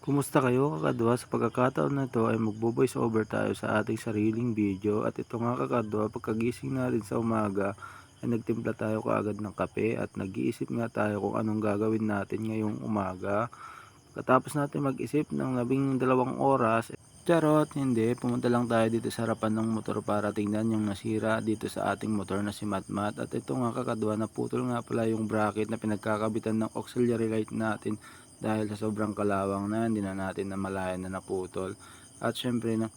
Kumusta kayo kakadwa? Sa pagkakataon na ito ay magbo-voice over tayo sa ating sariling video at ito nga kakadwa pagkagising natin sa umaga ay nagtimpla tayo kaagad ng kape at nag-iisip nga tayo kung anong gagawin natin ngayong umaga. Pagkatapos natin mag-isip ng labing dalawang oras, charot hindi, pumunta lang tayo dito sa harapan ng motor para tingnan yung nasira dito sa ating motor na si Matmat at ito nga kakadwa naputol nga pala yung bracket na pinagkakabitan ng auxiliary light natin dahil sa sobrang kalawang na hindi na natin namalayan na naputol. At syempre na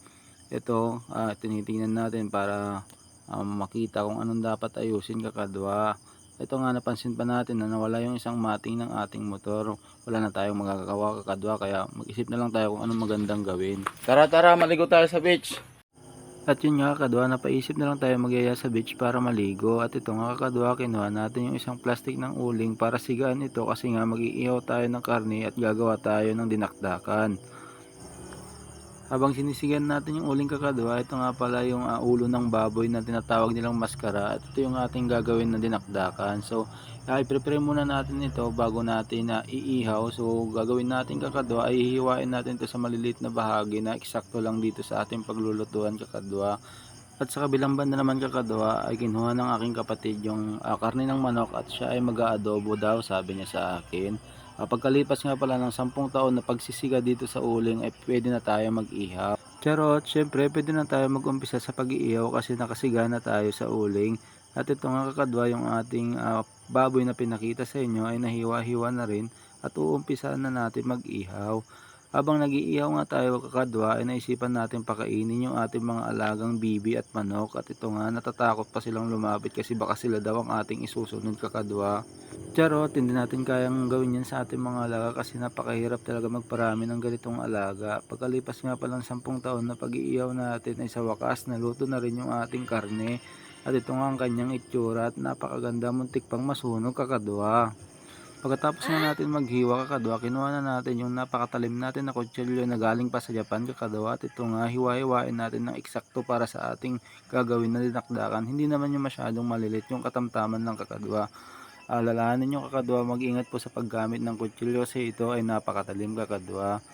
ito ah, tinitingnan natin para ah, makita kung anong dapat ayusin kakadwa. Ito nga napansin pa natin na nawala yung isang mating ng ating motor. Wala na tayong magagawa kakadwa kaya mag-isip na lang tayo kung anong magandang gawin. Tara tara maligo tayo sa beach at yun nga kakadwa, napaisip na lang tayo magyaya sa beach para maligo. At ito nga kakadwa, kinuha natin yung isang plastic ng uling para sigaan ito kasi nga mag-iihaw tayo ng karne at gagawa tayo ng dinakdakan. Habang sinisigan natin yung uling kakadwa, ito nga pala yung ah, ulo ng baboy na tinatawag nilang maskara. At ito yung ating gagawin na dinakdakan. So, uh, i-prepare muna natin ito bago natin na iihaw. So, gagawin natin kakadwa ay hihiwain natin ito sa maliliit na bahagi na eksakto lang dito sa ating paglulutuan kakadwa. At sa kabilang banda naman kakadwa ay kinuha ng aking kapatid yung ah, karne ng manok at siya ay mag-aadobo daw sabi niya sa akin. Ah, pagkalipas nga pala ng 10 taon na pagsisiga dito sa uling ay pwede na tayo mag-ihaw. Charot, syempre pwede na tayo mag-umpisa sa pag-iihaw kasi nakasiga na tayo sa uling. At ito nga kakadwa yung ating ah, baboy na pinakita sa inyo ay nahiwa-hiwa na rin at uumpisa na natin mag-ihaw. Habang nag-iihaw nga tayo kakadwa ay naisipan natin pakainin yung ating mga alagang bibi at manok at ito nga natatakot pa silang lumapit kasi baka sila daw ang ating isusunod kakadwa. Charot, hindi natin kayang gawin yan sa ating mga alaga kasi napakahirap talaga magparami ng ganitong alaga. Pagkalipas nga palang 10 taon na pag-iihaw natin ay sa wakas naluto na rin yung ating karne at ito nga ang kanyang itsura at napakaganda muntik pang masunog kakadwa. Pagkatapos na natin maghiwa kakadwa, kinuha na natin yung napakatalim natin na kutsilyo na galing pa sa Japan kakadwa at ito nga hiwa-hiwain natin ng eksakto para sa ating gagawin na dinakdakan. Hindi naman yung masyadong malilit yung katamtaman ng kakadwa. Alalahanin nyo kakadwa, mag-ingat po sa paggamit ng kutsilyo kasi ito ay napakatalim kakadwa.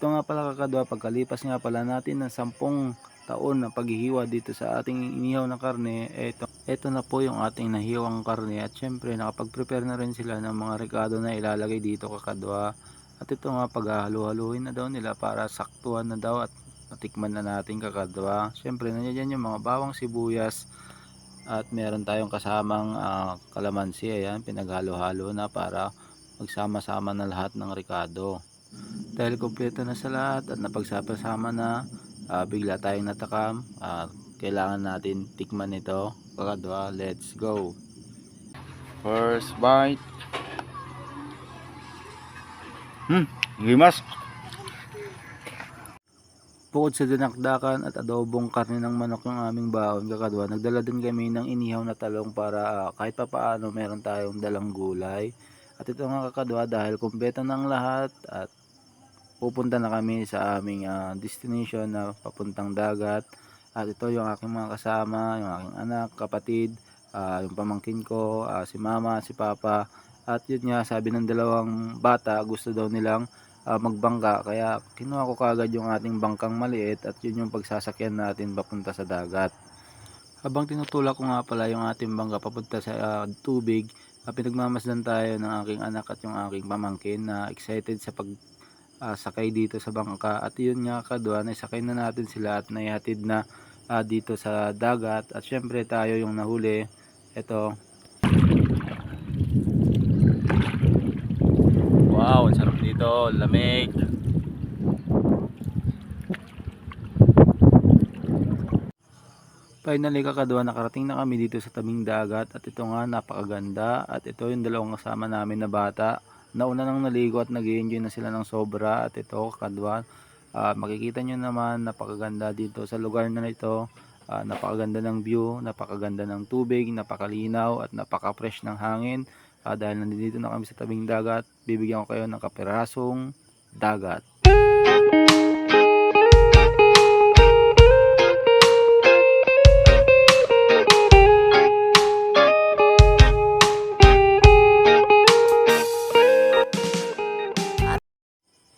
Ito nga pala kakadwa, pagkalipas nga pala natin ng 10 taon na paghihiwa dito sa ating inihaw na karne, eto, eto na po yung ating nahiwang karne at syempre nakapag-prepare na rin sila ng mga rekado na ilalagay dito kakadwa. At ito nga paghahalo-haluin na daw nila para saktuhan na daw at matikman na natin kakadwa. Syempre nandiyan yung mga bawang sibuyas at meron tayong kasamang ah, kalamansi ayan pinaghalo-halo na para magsama-sama na lahat ng rekado. Dahil kumpleto na sa lahat at napagsama-sama na ah, bigla tayong natakam. Ah, kailangan natin tikman ito. Kakadwa let's go. First bite. Hmm gimas Bukod sa dinakdakan at adobong karne ng manok yung aming baon kakadwa, nagdala din kami ng inihaw na talong para ah, kahit pa paano meron tayong dalang gulay. At ito nga kakadwa dahil kumpleto ng lahat at pupunta na kami sa aming ah, destination na papuntang dagat. At ito yung aking mga kasama, yung aking anak, kapatid, ah, yung pamangkin ko, ah, si mama, si papa. At yun nga, sabi ng dalawang bata, gusto daw nilang ah, magbangka. Kaya kinuha ko kagad yung ating bangkang maliit at yun yung pagsasakyan natin papunta sa dagat. Habang tinutulak ko nga pala yung ating bangka papunta sa ah, tubig, uh, pinagmamasdan tayo ng aking anak at yung aking pamangkin na excited sa pag ah, sakay dito sa bangka. At yun nga kadwa naisakay na natin sila at naihatid na ah, dito sa dagat. At syempre tayo yung nahuli. Ito wow ang sarap dito. Lamig. Finally kakadwa nakarating na kami dito sa tabing dagat. At ito nga napakaganda. At ito yung dalawang kasama namin na bata nauna nang naligo at nag enjoy na sila ng sobra. At ito kakadwa ah, makikita nyo naman napakaganda dito sa lugar na ito. Ah, napakaganda ng view napakaganda ng tubig napakalinaw at napaka-fresh ng hangin. Ah, dahil nandito na kami sa tabing dagat bibigyan ko kayo ng kapirasong dagat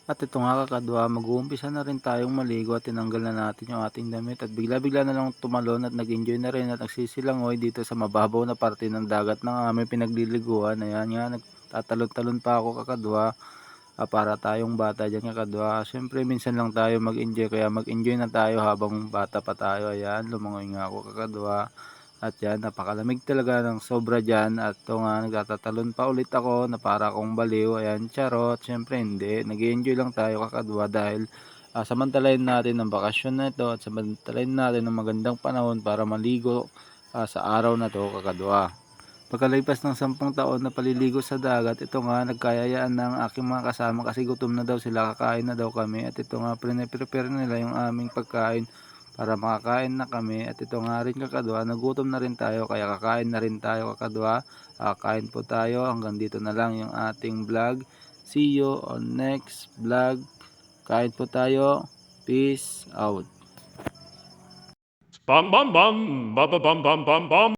At ito nga kakadwa, mag-uumpisa na rin tayong maligo at tinanggal na natin yung ating damit at bigla-bigla na lang tumalon at nag-enjoy na rin at nagsisilangoy dito sa mababaw na parte ng dagat ng aming pinagliliguan. Ayan nga, nagtatalon-talon pa ako kakadwa ah, para tayong bata dyan kakadwa. Siyempre minsan lang tayo mag-enjoy kaya mag-enjoy na tayo habang bata pa tayo. Ayan, lumangoy nga ako kakadwa. At yan, napakalamig talaga ng sobra dyan. At ito nga, nagtatatalon pa ulit ako na para akong baliw. Ayan, charot. Siyempre hindi. nag enjoy lang tayo kakadwa dahil ah, samantalayin natin ang bakasyon na ito at samantalayin natin ang magandang panahon para maligo ah, sa araw na to kakadwa. Pagkalipas ng sampung taon na paliligo sa dagat, ito nga nagkayayaan ng aking mga kasama kasi gutom na daw sila, kakain na daw kami at ito nga prepare nila yung aming pagkain para makakain na kami at ito nga rin kakadwa, nagutom na rin tayo kaya kakain na rin tayo kakadwa, Ah, kain po tayo hanggang dito na lang yung ating vlog. See you on next vlog. Kain po tayo. Peace out. Bum bum bum, ba ba bum bum bum bum.